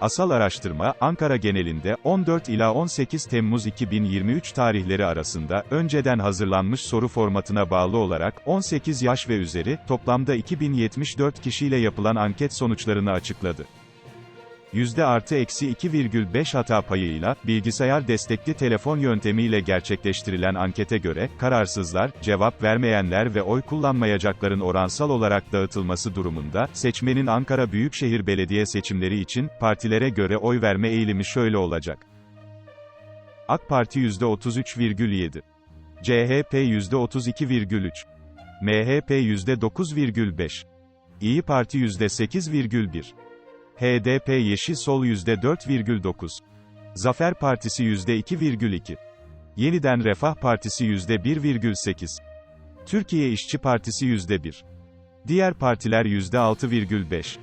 Asal araştırma, Ankara genelinde 14 ila 18 Temmuz 2023 tarihleri arasında önceden hazırlanmış soru formatına bağlı olarak 18 yaş ve üzeri toplamda 2074 kişiyle yapılan anket sonuçlarını açıkladı. Yüzde artı eksi 2,5 hata payıyla, bilgisayar destekli telefon yöntemiyle gerçekleştirilen ankete göre, kararsızlar, cevap vermeyenler ve oy kullanmayacakların oransal olarak dağıtılması durumunda, seçmenin Ankara Büyükşehir Belediye seçimleri için, partilere göre oy verme eğilimi şöyle olacak. AK Parti %33,7. CHP %32,3. MHP %9,5. İyi Parti %8,1. HDP Yeşil Sol %4,9. Zafer Partisi %2,2. Yeniden Refah Partisi %1,8. Türkiye İşçi Partisi %1. Diğer partiler %6,5.